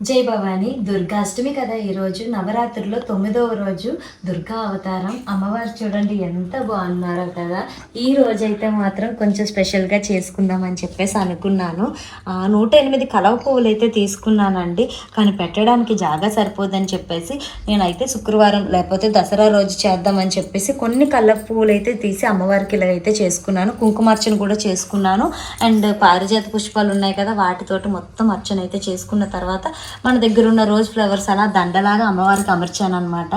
జై భవాని దుర్గాష్టమి కదా ఈరోజు నవరాత్రిలో తొమ్మిదవ రోజు దుర్గా అవతారం. అమ్మవారు చూడండి ఎంత బాగున్నారో కదా. ఈ రోజు అయితే మాత్రం కొంచెం స్పెషల్గా చేసుకుందామని చెప్పేసి అనుకున్నాను. నూట ఎనిమిది కలవ పువ్వులు అయితే తీసుకున్నానండి. కానీ పెట్టడానికి జాగా సరిపోదని చెప్పేసి నేనైతే శుక్రవారం లేకపోతే దసరా రోజు చేద్దామని చెప్పేసి కొన్ని కలవ పువ్వులు అయితే తీసి అమ్మవారికి ఇలా అయితే చేసుకున్నాను. కుంకుమార్చన కూడా చేసుకున్నాను. అండ్ పారిజాత పుష్పాలు ఉన్నాయి కదా వాటితోటి మొత్తం అర్చన అయితే చేసుకున్న తర్వాత మన దగ్గర ఉన్న రోజ్ ఫ్లవర్స్ అలా దండలాగా అమ్మవారికి అమర్చాను అనమాట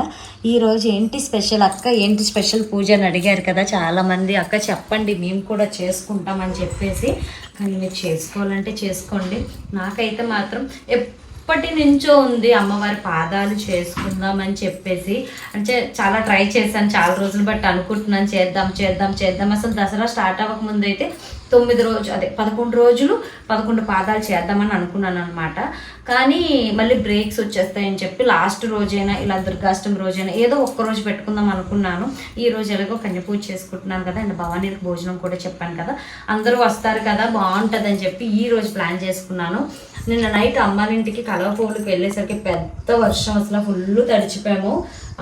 ఈరోజు ఏంటి స్పెషల్ అక్క? ఏంటి స్పెషల్ పూజ అని అడిగారు కదా చాలామంది. అక్క చెప్పండి మేము కూడా చేసుకుంటామని చెప్పేసి. కానీ మీరు చేసుకోవాలంటే చేసుకోండి. నాకైతే మాత్రం ఎప్పటి నుంచో ఉంది అమ్మవారి పాదాలు చేసుకుందామని చెప్పేసి. అంటే చాలా ట్రై చేశాను చాలా రోజులు బట్టి అనుకుంటున్నాను. చేద్దాం చేద్దాం చేద్దాం. అసలు దసరా స్టార్ట్ అవ్వక ముందు అయితే తొమ్మిది రోజు అదే పదకొండు రోజులు పదకొండు పాదాలు చేద్దామని అనుకున్నాను అనమాట కానీ మళ్ళీ బ్రేక్స్ వచ్చేస్తాయని చెప్పి లాస్ట్ రోజైనా ఇలా దుర్గాష్టమి రోజైనా ఏదో ఒక్క రోజు పెట్టుకుందాం అనుకున్నాను. ఈ రోజు ఎలాగో కన్యపూజ చేసుకుంటున్నాను కదా అండ్ భవానీకి భోజనం కూడా చెప్పాను కదా. అందరూ వస్తారు కదా బాగుంటుందని చెప్పి ఈ రోజు ప్లాన్ చేసుకున్నాను. నిన్న నైట్ అమ్మారింటికి కలవపూలకు వెళ్ళేసరికి పెద్ద వర్షం అసలు ఫుల్ తడిచిపోయాము.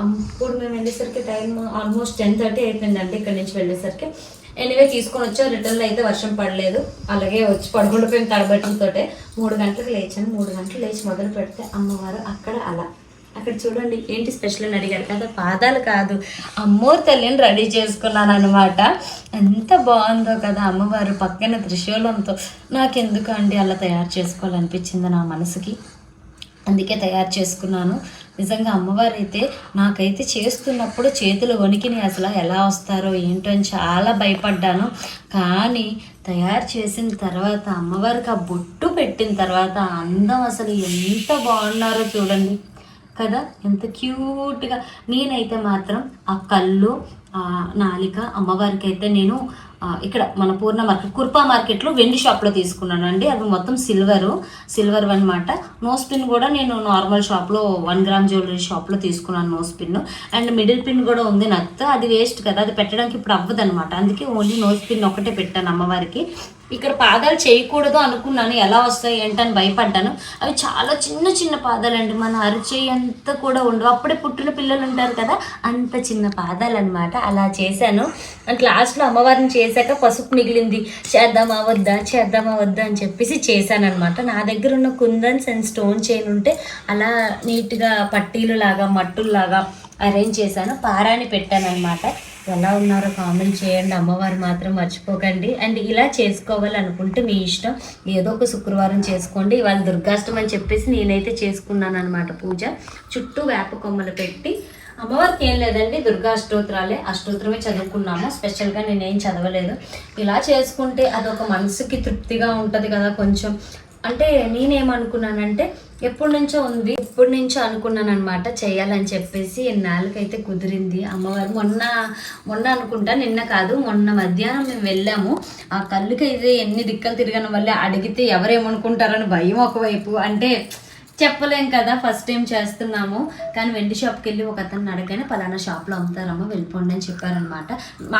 అప్పుడు మేము వెళ్ళేసరికి టైం ఆల్మోస్ట్ టెన్ థర్టీ అయిపోయిందండి ఇక్కడ నుంచి వెళ్ళేసరికి. ఎనివే తీసుకొని వచ్చాం. రిటర్న్ అయితే వర్షం పడలేదు. అలాగే వచ్చి పడుకుండిపోయిన తడబట్టలతోటే మూడు గంటలకు లేచాను. మూడు గంటలు లేచి మొదలు పెడితే అమ్మవారు అక్కడ అలా. అక్కడ చూడండి ఏంటి స్పెషల్ అని అడిగారు కదా. పాదాలు కాదు అమ్మోరు తల్లిని రెడీ చేసుకున్నాను అనమాట ఎంత బాగుందో కదా అమ్మవారు పక్కన త్రిశూలంతో. నాకెందుకు అండి అలా తయారు చేసుకోవాలనిపించింది నా మనసుకి? అందుకే తయారు చేసుకున్నాను. నిజంగా అమ్మవారు అయితే నాకైతే చేస్తున్నప్పుడు చేతులు వణికినాయి అసలు ఎలా వస్తారో ఏంటో అని చాలా భయపడ్డాను. కానీ తయారు చేసిన తర్వాత అమ్మవారికి ఆ బొట్టు పెట్టిన తర్వాత అందం అసలు ఎంత బాగున్నారో చూడండి. కదా? ఎంత క్యూట్గా. నేనైతే మాత్రం ఆ కళ్ళు ఆ నాలిక అమ్మవారికి అయితే నేను ఇక్కడ మన పూర్ణ మార్కెట్ కుర్పా మార్కెట్లో వెండి షాప్లో తీసుకున్నాను అండి అవి మొత్తం సిల్వరు సిల్వర్ అనమాట నోస్ పిన్ కూడా నేను నార్మల్ షాప్లో వన్ గ్రామ్ జ్యువెలరీ షాప్లో తీసుకున్నాను nose pin and middle pin కూడా ఉంది నత్త. అది వేస్ట్ కదా. అది పెట్టడానికి ఇప్పుడు అవ్వదు అనమాట అందుకే ఓన్లీ నోస్ పిన్ ఒకటే పెట్టాను అమ్మవారికి. ఇక్కడ పాదాలు చేయకూడదు అనుకున్నాను. ఎలా వస్తాయి ఏంటని భయపడ్డాను. అవి చాలా చిన్న చిన్న పాదాలు అండి మన అరచేయి అంత కూడా ఉండవు. అప్పుడే పుట్టిన పిల్లలు ఉంటారు కదా. అంత చిన్న పాదాలు అనమాట అలా చేశాను. అండ్ లాస్ట్లో అమ్మవారిని చేశాక పసుపు మిగిలింది. చేద్దామా వద్దా? చేద్దామా వద్దా అని చెప్పేసి చేశానమాట నా దగ్గర ఉన్న కుందన్స్ అండ్ స్టోన్ చైన్ ఉంటే అలా నీట్గా పట్టీలు లాగా మట్టుల్లాగా అరేంజ్ చేశాను. పారాని పెట్టాను అనమాట ఎలా ఉన్నారో కామెంట్ చేయండి. అమ్మవారు మాత్రం మర్చిపోకండి. అండ్ ఇలా చేసుకోవాలనుకుంటే మీ ఇష్టం. ఏదో ఒక శుక్రవారం చేసుకోండి. ఇవాళ దుర్గాష్టమి అని చెప్పేసి నేనైతే చేసుకున్నాను అనమాట పూజ. చుట్టూ వేప కొమ్మలు పెట్టి అమ్మవారికి ఏం లేదండి దుర్గా అష్టోత్తరాలే. అష్టోత్తరమే చదువుకున్నాము. స్పెషల్గా నేనేం చదవలేదు. ఇలా చేసుకుంటే అదొక మనసుకి తృప్తిగా ఉంటుంది కదా కొంచెం. అంటే నేనేమనుకున్నానంటే ఎప్పటి నుంచో ఉంది ఎప్పటి నుంచో అనుకున్నాను అనమాట చేయాలని చెప్పేసి ఎన్నాళ్ళకైతే కుదిరింది. అమ్మవారు మొన్న మొన్న అనుకుంటా నిన్న కాదు మొన్న మధ్యాహ్నం మేము వెళ్ళాము. ఆ కళ్ళుకి అయితే ఎన్ని దిక్కలు తిరగడం వల్ల అడిగితే ఎవరేమనుకుంటారని భయం ఒకవైపు. అంటే చెప్పలేం కదా ఫస్ట్ టైం చేస్తున్నాము. కానీ వెండి షాప్కి వెళ్ళి ఒక అతను అడగగానే పలానా షాప్లో అమ్ముతారమ్మా వెళ్ళిపోండి అని చెప్పారనమాట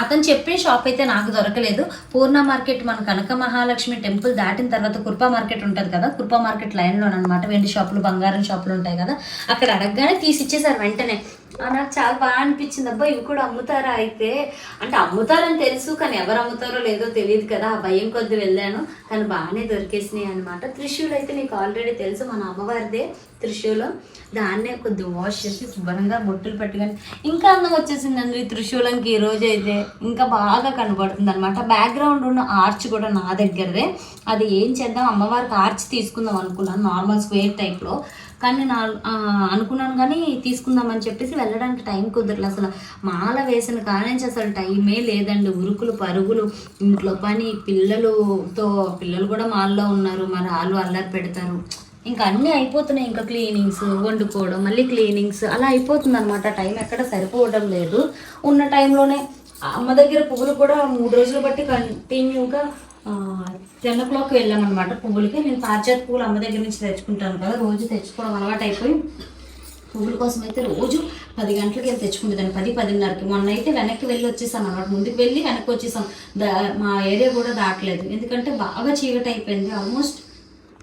అతను చెప్పే షాప్ అయితే నాకు దొరకలేదు. పూర్ణ మార్కెట్ మన కనక మహాలక్ష్మి టెంపుల్ దాటిన తర్వాత కుర్పా మార్కెట్ ఉంటుంది కదా కుర్పా మార్కెట్ లైన్లో అనమాట వెండి షాపులు బంగారం షాపులు ఉంటాయి కదా. అక్కడ అడగగానే తీసిచ్చేసారు వెంటనే. నాకు చాలా బాగా అనిపించింది. అబ్బా ఇవి కూడా అమ్ముతారా అయితే? అంటే అమ్ముతారని తెలుసు కానీ ఎవరు అమ్ముతారో లేదో తెలియదు కదా. ఆ భయం కొద్ది వెళ్ళాను. కానీ బాగానే దొరికేసినాయి అనమాట త్రిశూడు అయితే మీకు ఆల్రెడీ తెలుసు మన అమ్మవారిదే. త్రిశూలం. దాన్నే కొద్దిగా వాష్ చేసి శుభ్రంగా బొట్టులు పెట్టుకొని ఇంకా అందం వచ్చేసిందండి ఈ త్రిశూలంకి ఈ రోజు అయితే ఇంకా బాగా కనబడుతుంది అనమాట బ్యాక్గ్రౌండ్ ఉన్న ఆర్చ్ కూడా నా దగ్గరదే. అది ఏం చేద్దాం? అమ్మవారికి ఆర్చ్ తీసుకుందాం అనుకున్నాను నార్మల్ స్క్వేర్ టైప్లో కానీ నా అనుకున్నాను కానీ తీసుకుందామని చెప్పేసి వెళ్ళడానికి టైం కుదరలేదు. అసలు మాల వేసిన కానించి అసలు టైమే లేదండి. ఉరుకులు పరుగులు ఇంట్లో పని పిల్లలుతో పిల్లలు కూడా మాల్లో ఉన్నారు. మరి వాళ్ళు అల్లరి పెడతారు. ఇంకా అన్నీ అయిపోతున్నాయి. ఇంకా క్లీనింగ్స్ వండుకోవడం మళ్ళీ క్లీనింగ్స్ అలా అయిపోతుంది అనమాట టైం ఎక్కడ సరిపోవడం లేదు. ఉన్న టైంలోనే అమ్మ దగ్గర పువ్వులు కూడా మూడు రోజులు బట్టి కంటిన్యూగా టెన్ ఓ క్లాక్ వెళ్ళామన్నమాట పువ్వులకి. నేను పారిజాత పువ్వులు అమ్మ దగ్గర నుంచి తెచ్చుకుంటాను కదా. రోజు తెచ్చుకోవడం అలవాటు అయిపోయి పువ్వుల కోసం అయితే రోజు పది గంటలకి వెళ్ళి తెచ్చుకుంటుందని పది పదిన్నరకి. మొన్న అయితే వెనక్కి వెళ్ళి వచ్చేసాం అనమాట ముందుకు వెళ్ళి వెనక్కి వచ్చేసాం. దా మా ఏరియా కూడా దాటలేదు. ఎందుకంటే బాగా చీకటి అయిపోయింది ఆల్మోస్ట్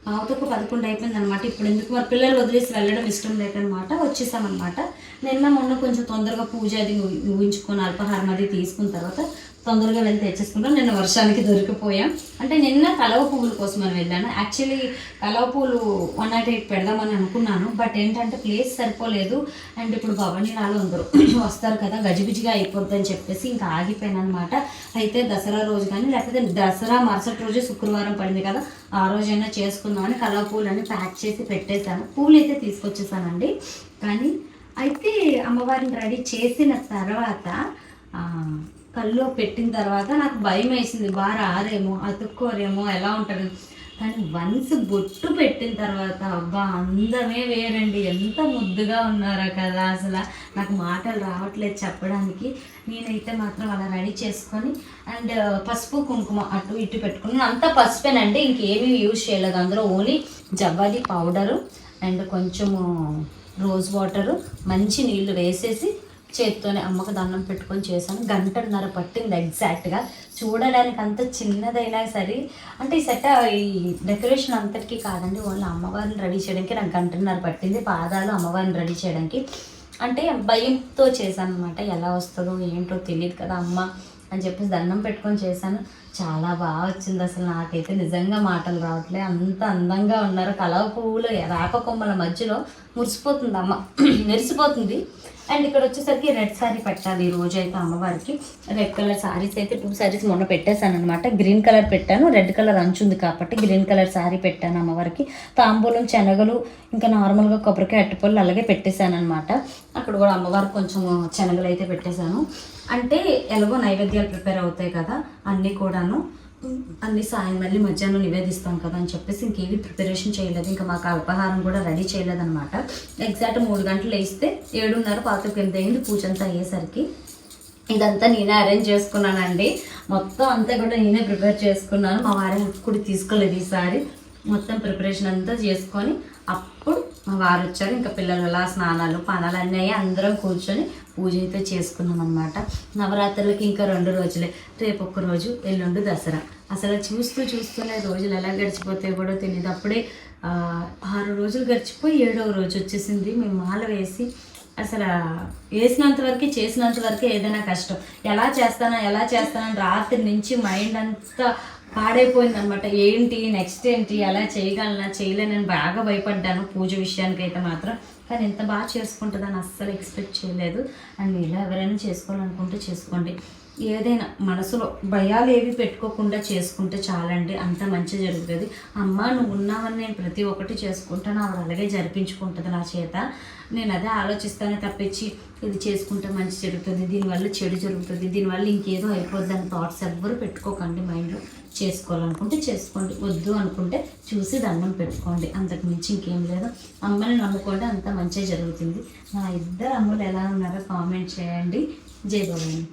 పావుతొక్క పదకొండు అయిపోయింది అనమాట ఇప్పుడు ఎందుకు? మరి పిల్లలు వదిలేసి వెళ్ళడం ఇష్టం లేదనమాట వచ్చేసామన్నమాట. నిన్న మొన్న కొంచెం తొందరగా పూజ అది ముగి- ముగించుకొని అది తీసుకున్న తర్వాత తొందరగా వెళ్ళి తెచ్చేసుకుంటాం. నిన్న వర్షానికి దొరికిపోయాం. అంటే నిన్న కలవ పువ్వుల కోసం అని వెళ్ళాను. యాక్చువల్లీ కలవ పువ్వులు వన్ నాట్ ఎయిట్ పెడదామని అనుకున్నాను. బట్ ఏంటంటే ప్లేస్ సరిపోలేదు. అండ్ ఇప్పుడు భవానీ రాళ్ళు అందరూ వస్తారు కదా గజిబిజిగా అయిపోద్దని చెప్పేసి ఇంకా ఆగిపోయాను అనమాట అయితే దసరా రోజు కానీ లేకపోతే దసరా మరుసటి రోజు శుక్రవారం పడింది కదా ఆ రోజైనా చేసుకుందామని కలవ పూలని ప్యాక్ చేసి పెట్టేశాను. పూలు అయితే తీసుకొచ్చేసానండి. కానీ అయితే అమ్మవారిని రెడీ చేసిన తర్వాత కళ్ళు కల్లో పెట్టిన తర్వాత నాకు భయం వేసింది. బాగా రాదేమో అతుక్కోరేమో ఎలా ఉంటుంది? కానీ వన్స్ బొట్టు పెట్టిన తర్వాత అబ్బా అందమే వేరండి. ఎంత ముద్దుగా ఉన్నారో కదా అసలు. నాకు మాటలు రావట్లేదు చెప్పడానికి. నేనైతే మాత్రం అలా రెడీ చేసుకొని అండ్ పసుపు కుంకుమ అటు ఇటు పెట్టుకున్నాను. అంతా పసుపేనండి. ఇంకేమీ యూజ్ చేయలేదు. అందులో ఓన్లీ జవ్వాది పౌడరు అండ్ కొంచెము రోజ్ వాటరు. మంచి నీళ్ళు వేసేసి చేత్తోనే అమ్మకు దండం పెట్టుకొని చేశాను. గంటన్నర పట్టింది ఎగ్జాక్ట్గా చూడడానికి అంత చిన్నదైనా సరే అంటే ఈ సెట్ ఈ డెకరేషన్ అంతటికీ కాదండి ఓన్లీ అమ్మవారిని రెడీ చేయడానికి నాకు గంటన్నర పట్టింది పాదాలు అమ్మవారిని రెడీ చేయడానికి. అంటే భయంతో చేశాను అనమాట ఎలా వస్తుందో ఏంటో తెలియదు కదా అమ్మ అని చెప్పేసి దండం పెట్టుకొని చేశాను. చాలా బాగా వచ్చింది అసలు నాకైతే. నిజంగా మాటలు రావట్లే. అంత అందంగా ఉన్నారు. కలవ పువ్వులు వేప కొమ్మల మధ్యలో మురిసిపోతుంది అమ్మ. మెరిసిపోతుంది. అండ్ ఇక్కడ వచ్చేసరికి రెడ్ శారీ పెట్టాలి ఈ రోజు అయితే అమ్మవారికి. రెడ్ కలర్ శారీస్ అయితే టూ శారీస్ మొన్న పెట్టేశాను అనమాట గ్రీన్ కలర్ పెట్టాను రెడ్ కలర్ అంచుంది కాబట్టి గ్రీన్ కలర్ శారీ పెట్టాను అమ్మవారికి. తాంబూలం శనగలు ఇంకా నార్మల్గా కొబ్బరికాయ అట్టుపళ్ళు అలాగే పెట్టేశాను అనమాట అక్కడ కూడా అమ్మవారికి కొంచెం శనగలు అయితే పెట్టేశాను. అంటే ఎలాగో నైవేద్యాలు ప్రిపేర్ అవుతాయి కదా అన్నీ కూడాను. అన్ని సాయం మళ్ళీ మధ్యాహ్నం నివేదిస్తాం కదా అని చెప్పేసి ఇంకేవి ప్రిపరేషన్ చేయలేదు. ఇంకా మాకు అల్పాహారం కూడా రెడీ చేయలేదన్నమాట. ఎగ్జాక్ట్ మూడు గంటలు వేస్తే ఏడున్నర పాతకు ఎంత అయింది పూజ అంతా అయ్యేసరికి. ఇదంతా నేనే అరేంజ్ చేసుకున్నానండి. మొత్తం అంతా కూడా నేనే ప్రిపేర్ చేసుకున్నాను. మా వారి హెల్ప్ కూడా తీసుకోలేదు ఈసారి. మొత్తం ప్రిపరేషన్ అంతా చేసుకొని అప్పుడు వారు వచ్చారు ఇంకా పిల్లలు అలా స్నానాలు పనాలు అన్నీ అయ్యి అందరం కూర్చొని పూజ అయితే చేసుకున్నాం అనమాట నవరాత్రులకి ఇంకా రెండు రోజులే. రేపు ఒక్క రోజు ఎల్లుండి దసరా. అసలు చూస్తూ చూస్తూనే రోజులు ఎలా గడిచిపోతే కూడా తెలియదు అప్పుడే ఆరు రోజులు గడిచిపోయి ఏడవ రోజు వచ్చేసింది. మేము మాల వేసి అసలు వేసినంత వరకు చేసినంత వరకు ఏదైనా కష్టం. ఎలా చేస్తానా ఎలా చేస్తానని రాత్రి నుంచి మైండ్ అంతా పాడైపోయింది అనమాట ఏంటి నెక్స్ట్ ఏంటి అలా చేయగలనా చేయలేనని బాగా భయపడ్డాను పూజ విషయానికి అయితే మాత్రం. కానీ ఎంత బాగా చేసుకుంటుందని అస్సలు ఎక్స్పెక్ట్ చేయలేదు. అండ్ ఇలా ఎవరైనా చేసుకోవాలనుకుంటే చేసుకోండి. ఏదైనా మనసులో భయాలు ఏవి పెట్టుకోకుండా చేసుకుంటే చాలండి. అంత మంచి జరుగుతుంది. అమ్మ నువ్వు ఉన్నావని నేను ప్రతి ఒక్కటి చేసుకుంటాను. ఆవిడ అలాగే జరిపించుకుంటుంది నా చేత. నేను అదే ఆలోచిస్తానే తప్పించి ఇది చేసుకుంటే మంచి జరుగుతుంది. దీనివల్ల చెడు జరుగుతుంది. దీనివల్ల ఇంకేదో అయిపోద్ది అని థాట్స్ ఎవ్వరు పెట్టుకోకండి మైండ్లో చేసుకోవాలనుకుంటే చేసుకోండి. వద్దు అనుకుంటే చూసి దండం పెట్టుకోండి. అంతకు మించి ఇంకేం లేదు. అమ్మని నమ్ముకోండి. అంత మంచిగా జరుగుతుంది. నా ఇద్దరు అమ్మలు ఎలా ఉన్నారో కామెంట్ చేయండి. జై భవాని.